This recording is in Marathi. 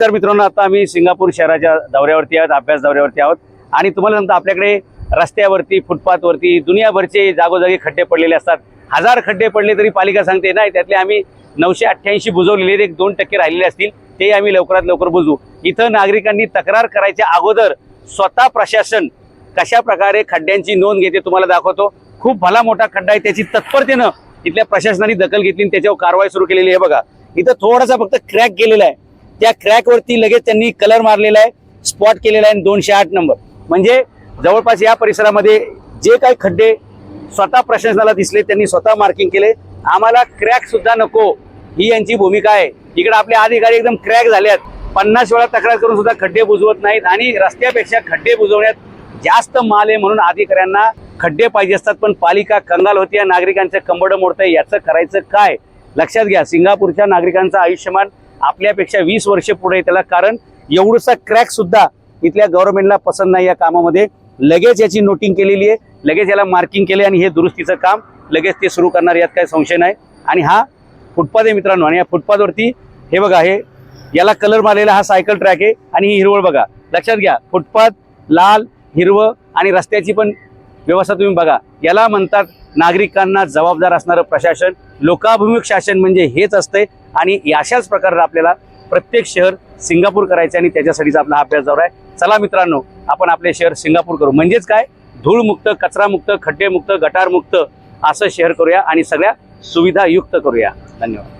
तर मित्रांनो आता आम्ही सिंगापूर शहराच्या दौऱ्यावरती आहोत अभ्यास दौऱ्यावरती आहोत. आणि तुम्हाला नंतर आपल्याकडे रस्त्यावरती फुटपाथवरती दुनियाभरचे जागोजागी खड्डे पडलेले असतात. हजार खड्डे पडले तरी पालिका सांगते नाही त्यातले आम्ही नऊशे अठ्ठ्याऐंशी बुजवलेले एक दोन टक्के राहिलेले असतील ते आम्ही लवकरात लवकर बुजू इथं नागरिकांनी तक्रार करायच्या अगोदर स्वतः प्रशासन कशा प्रकारे खड्ड्यांची नोंद घेते तुम्हाला दाखवतो. खूप भला मोठा खड्डा आहे त्याची तत्परतेनं इथल्या प्रशासनाने दखल घेतली आणि त्याच्यावर कारवाई सुरू केलेली आहे. बघा इथं थोडासा फक्त क्रॅक गेलेला आहे. त्या क्रॅकवरती लगेच त्यांनी कलर मारलेला आहे. स्पॉट केलेला आहे दोनशे आठ नंबर म्हणजे जवळपास या परिसरामध्ये जे काही खड्डे स्वतः प्रशासनाला दिसले त्यांनी स्वतः मार्किंग केले. आम्हाला क्रॅक सुद्धा नको. ही यांची भूमिका आहे. इकडे आपले अधिकारी एकदम क्रॅक झाल्यात पन्नास वेळा तक्रार करून सुद्धा खड्डे बुजवत नाहीत आणि रस्त्यापेक्षा खड्डे बुजवण्यात जास्त माल आहे म्हणून अधिकाऱ्यांना खड्डे पाहिजे असतात. पण पालिका कंगाल होती या नागरिकांचं कंबड मोडतंय. याचं करायचं काय? लक्षात घ्या सिंगापूरच्या नागरिकांचं आयुष्यमान आपल्यापेक्षा वीस वर्ष पुढे त्याला कारण एवढंसा क्रॅक सुद्धा इथल्या गव्हर्नमेंटला पसंत नाही या कामामध्ये. लगेच याची नोटिंग केलेली आहे लगेच याला मार्किंग केले आणि हे दुरुस्तीचं काम लगेच ते सुरू करणार यात काही संशय नाही. आणि हा फुटपाथ आहे मित्रांनो आणि या फुटपाथवरती हे बघा हे याला कलर मारलेला हा सायकल ट्रॅक आहे आणि ही हिरवळ बघा. लक्षात घ्या फुटपाथ लाल हिरवं आणि रस्त्याची पण व्यवस्था तुम्ही बघा. याला म्हणतात नागरिकांना जबाबदार असणारं प्रशासन. लोकाभिमुख शासन म्हणजे हेच असतंय. आणि अशाच प्रकारे आपल्याला प्रत्येक शहर सिंगापूर करायचं आणि त्याच्यासाठीचा आपला अभ्यास जवळ आहे. चला मित्रांनो आपण आपले शहर सिंगापूर करू. म्हणजेच काय? धूळमुक्त कचरामुक्त खड्डेमुक्त गटारमुक्त असं शहर करूया आणि सगळ्या सुविधायुक्त करूया. धन्यवाद.